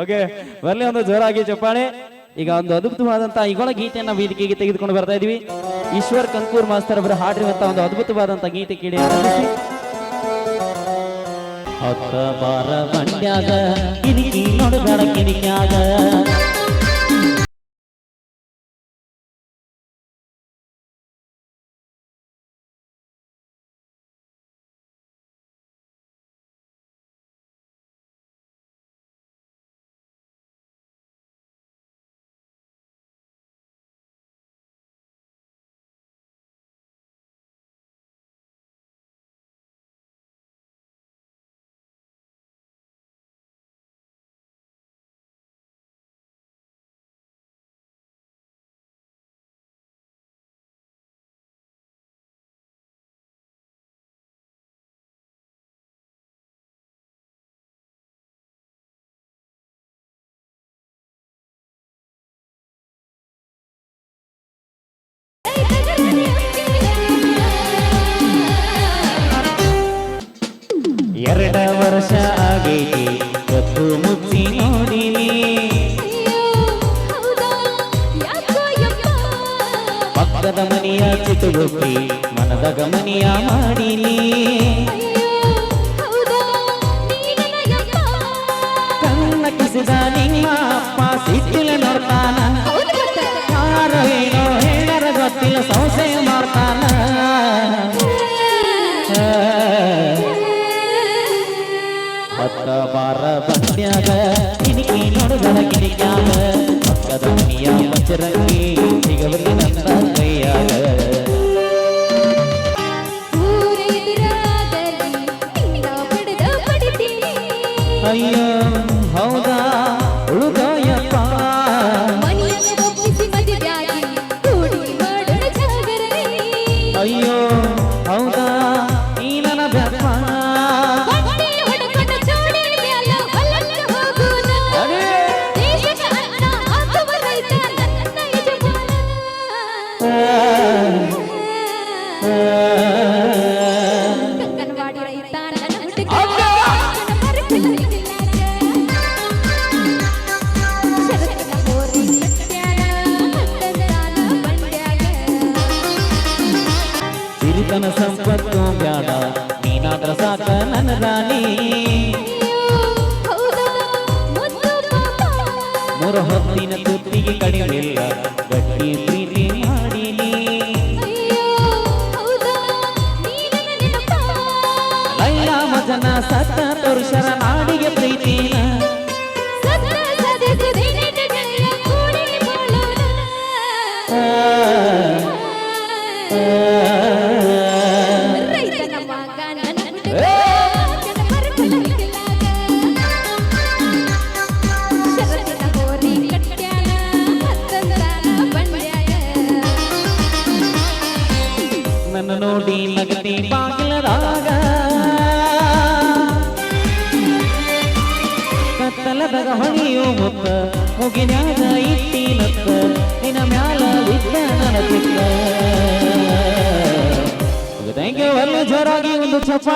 Okay ಬರಲಿ ಒಂದು ಜೋರಾಗಿ ಚಪ್ಪಾಳೆ. ಈಗ ಒಂದು ಅದ್ಭುತವಾದಂತಹ ಈಗೊಳ ಗೀತೆಯನ್ನ ವೇದಿಕೆಗೆ ತೆಗೆದುಕೊಂಡು ಬರ್ತಾ ಇದೀವಿ ಈಶ್ವರ್ ಕಂಕೂರ್ ಮಾಸ್ತರ್ ಅವರ ಹಾಡಿರುವಂತಹ ಒಂದು ಅದ್ಭುತವಾದಂತಹ ಗೀತೆ ಕೇಳಿ ಹತ್ತ ಬಾರ ಮಂಡ್ಯಾಗ, ಕಿರಿಕಿ ನೋಡಬೇಡ ಕಿರಿಕ್ಯಾಗ. ಎರಡ ವರ್ಷ ಆಗೈತಿ ಕತ್ತು ಮುಚ್ಚಿ ನೋಡಿನಿ. ಪಕ್ಕದ ಮನೆಯ ಚಿಟುಗುಪ್ಪಿ ಮನದ ಗಮನಿಯ ಮಾಡಿನಿ. ಹತ್ತ ಬಾರ ಬಂದ್ಯಾಗ ಕಿಣಿಕಿ ನೋಡುಗರ ಕಿಣಿಕ್ಯಾಗ ಪಕ್ಕದ ಮನೆಯ ಬಚ್ಚರಂಗಿ ಕಂಕನವಾಡಿ ರೈತ ನನ್ನ ಹುಡುಗ. ಸಿರಿತನ ಸಂಪತ್ತು ಬ್ಯಾಡ ನೀನಾದ್ರ ಸಾಕ ನನ್ನ ರಾಣಿ. ಮೂರು ಹೊತ್ತಿನ ತುತ್ತಿಗೆ ಕಡಿಮಿಲ್ಲ ಗಟ್ಟಿ ಲೈಲ ಮಜನ ಸತ್ತ ಪುರುಷರ ನಾಡಿಗೆ ಪ್ರೀತಿನ. ಸತ್ತ ಹೊಳೆಯೋ ಮುತ್ತ ಮುಗಿನ್ಯಾಗ ಇಟ್ಟಿನತ್ತ ನಿನ್ನ ಮ್ಯಾಲ ಬಿದ್ದ ನನ್ನ ಚಿಕ್ಕ ಥ್ಯಾಂಕ್ ಯು ಒಳ್ಳೆ ಜೋರಾಗಿ ಒಂದು